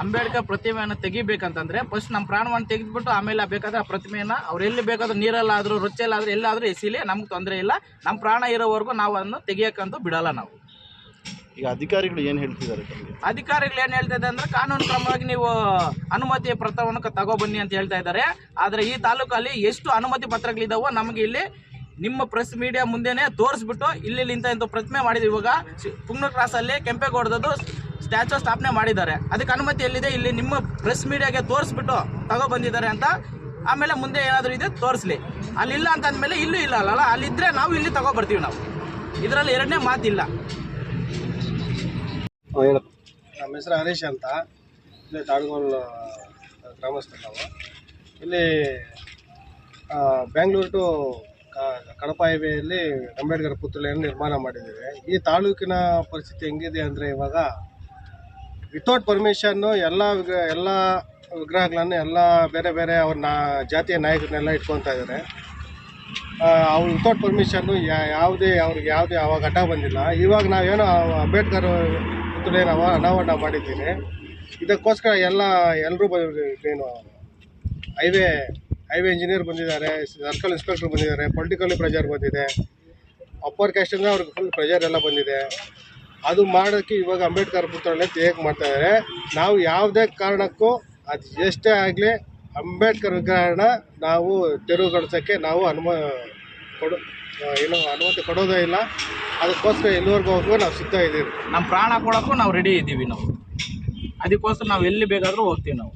ಅಂಬೇಡ್ಕರ್ ಪ್ರತಿಮೆಯನ್ನು ತೆಗಿಬೇಕಂತಂದ್ರೆ ಫಸ್ಟ್ ನಮ್ಮ ಪ್ರಾಣವನ್ನು ತೆಗೆದ್ಬಿಟ್ಟು ಆಮೇಲೆ ಬೇಕಾದ್ರೆ ಆ ಪ್ರತಿಮೆಯನ್ನ ಅವ್ರು ಎಲ್ಲಿ ಬೇಕಾದ್ರೂ ನೀರಲ್ಲಾದರೂ ರೊಚ್ಚಲ್ಲಾದರೂ ಎಲ್ಲಾದರೂ ಎಸಿಲಿ ನಮ್ಗೆ ತೊಂದರೆ ಇಲ್ಲ. ನಮ್ಮ ಪ್ರಾಣ ಇರೋವರೆಗೂ ನಾವು ಅದನ್ನು ತೆಗಿಯೋಕ್ಕಂತೂ ಬಿಡಲ್ಲ ನಾವು. ಈಗ ಅಧಿಕಾರಿಗಳು ಏನು ಹೇಳ್ತಿದ್ದಾರೆ ಅಧಿಕಾರಿಗಳು ಏನು ಹೇಳ್ತಾ ಇದ್ದಾರೆ ಅಂದ್ರೆ ಕಾನೂನು ಕ್ರಮವಾಗಿ ನೀವು ಅನುಮತಿ ಪತ್ರವನ್ನು ತಗೋಬನ್ನಿ ತಗೊಬನ್ನಿ ಅಂತ ಹೇಳ್ತಾ ಇದ್ದಾರೆ. ಆದರೆ ಈ ತಾಲೂಕಲ್ಲಿ ಎಷ್ಟು ಅನುಮತಿ ಪತ್ರಗಳಿದಾವೋ ನಮಗೆ ಇಲ್ಲಿ ನಿಮ್ಮ ಪ್ರೆಸ್ ಮೀಡಿಯಾ ಮುಂದೆನೇ ತೋರಿಸ್ಬಿಟ್ಟು ಇಲ್ಲಿ ಇಂಥ ಇಂಥ ಪ್ರತಿಮೆ ಮಾಡಿದ್ವಿ ಇವಾಗ ಪುಂಗ್ನ ಕ್ರಾಸಲ್ಲಿ ಕೆಂಪೇಗೌಡದ್ದು ಸ್ಟ್ಯಾಚು ಸ್ಥಾಪನೆ ಮಾಡಿದ್ದಾರೆ. ಅದಕ್ಕೆ ಅನುಮತಿ ಎಲ್ಲಿದೆ? ಇಲ್ಲಿ ನಿಮ್ಮ ಪ್ರೆಸ್ ಮೀಡಿಯಾಗೆ ತೋರಿಸ್ಬಿಟ್ಟು ತಗೋ ಬಂದಿದ್ದಾರೆ ಅಂತ ಆಮೇಲೆ ಮುಂದೆ ಏನಾದರೂ ಇದೆ ತೋರಿಸ್ಲಿ. ಅಲ್ಲಿಲ್ಲ ಅಂತ ಅಂದಮೇಲೆ ಇಲ್ಲೂ ಇಲ್ಲ ಅಲ್ಲ ಅಲ್ಲಿದ್ದರೆ ನಾವು ಇಲ್ಲಿ ತಗೋ ಬರ್ತೀವಿ ನಾವು. ಇದರಲ್ಲಿ ಎರಡನೇ ಮಾತಿಲ್ಲ. ನಮ್ಮ ಹೆಸರು ಹರೀಶ್ ಅಂತ. ಇಲ್ಲಿ ತಾಡ್ಗೋಲ್ ಗ್ರಾಮಸ್ಥರು ನಾವು. ಇಲ್ಲಿ ಬೆಂಗಳೂರು ಟು ಕಡಪ ಹೈವೇಯಲ್ಲಿ ಅಂಬೇಡ್ಕರ್ ಪುತ್ಥಳಿಯನ್ನು ನಿರ್ಮಾಣ ಮಾಡಿದ್ದೇವೆ. ಈ ತಾಲೂಕಿನ ಪರಿಸ್ಥಿತಿ ಹೆಂಗಿದೆ ಅಂದರೆ ಇವಾಗ ವಿತೌಟ್ ಪರ್ಮಿಷನ್ನು ಎಲ್ಲ ಎಲ್ಲ ವಿಗ್ರಹಗಳನ್ನು ಎಲ್ಲ ಬೇರೆ ಬೇರೆ ಅವ್ರ ನಾ, ಜಾತಿಯ ನಾಯಕರನ್ನೆಲ್ಲ ಇಟ್ಕೊತಾ ಇದ್ದಾರೆ ಅವ್ರು ವಿತೌಟ್ ಪರ್ಮಿಷನ್ನು ಯಾವುದೇ ಅವ್ರಿಗೆ ಯಾವುದೇ ಅವಾಗ ಹಠ ಬಂದಿಲ್ಲ. ಇವಾಗ ನಾವೇನೋ ಅಂಬೇಡ್ಕರ್ ಪುತ್ಥಳಿಯನ್ನು ನಾವು ಅನಾವರಣ ಮಾಡಿದ್ದೀನಿ ಇದಕ್ಕೋಸ್ಕರ ಎಲ್ಲ ಎಲ್ಲರೂ ಏನು ಹೈವೇ ಹೈವೇ ಇಂಜಿನಿಯರ್ ಬಂದಿದ್ದಾರೆ ಸರ್ಕಲ್ ಇನ್ಸ್ಪೆಕ್ಟರ್ ಬಂದಿದ್ದಾರೆ ಪೊಲಿಟಿಕಲ್ ಪ್ರೆಷರ್ ಬಂದಿದೆ. ಅಪ್ಪರ್ ಕ್ಯಾಸ್ಟಿಂದ ಅವ್ರಿಗೆ ಫುಲ್ ಪ್ರೆಜರ್ ಎಲ್ಲ ಬಂದಿದೆ. ಅದು ಮಾಡೋಕ್ಕೆ ಇವಾಗ ಅಂಬೇಡ್ಕರ್ ಪುತ್ಥಳಿ ಹೇಗೆ ಮಾಡ್ತಾ ಇದ್ದಾರೆ ನಾವು ಯಾವುದೇ ಕಾರಣಕ್ಕೂ ಅದು ಎಷ್ಟೇ ಆಗಲಿ ಅಂಬೇಡ್ಕರ್ ವಿಗ್ರಹನ ನಾವು ತೆರವುಗೊಳಿಸೋಕ್ಕೆ ನಾವು ಅನುಮ, ಕೊಡು ಏನು ಅನುಮತಿ ಕೊಡೋದೇ ಇಲ್ಲ. ಅದಕ್ಕೋಸ್ಕರ ಎಲ್ಲಿವರೆಗೂ ನಾವು ಸಿದ್ಧ ಇದ್ದೀವಿ. ನಮ್ಮ ಪ್ರಾಣ ಕೊಡೋಕ್ಕೂ ನಾವು ರೆಡಿ ಇದ್ದೀವಿ ನಾವು. ಅದಕ್ಕೋಸ್ಕರ ನಾವು ಎಲ್ಲಿ ಬೇಕಾದರೂ ಹೋಗ್ತೀವಿ ನಾವು.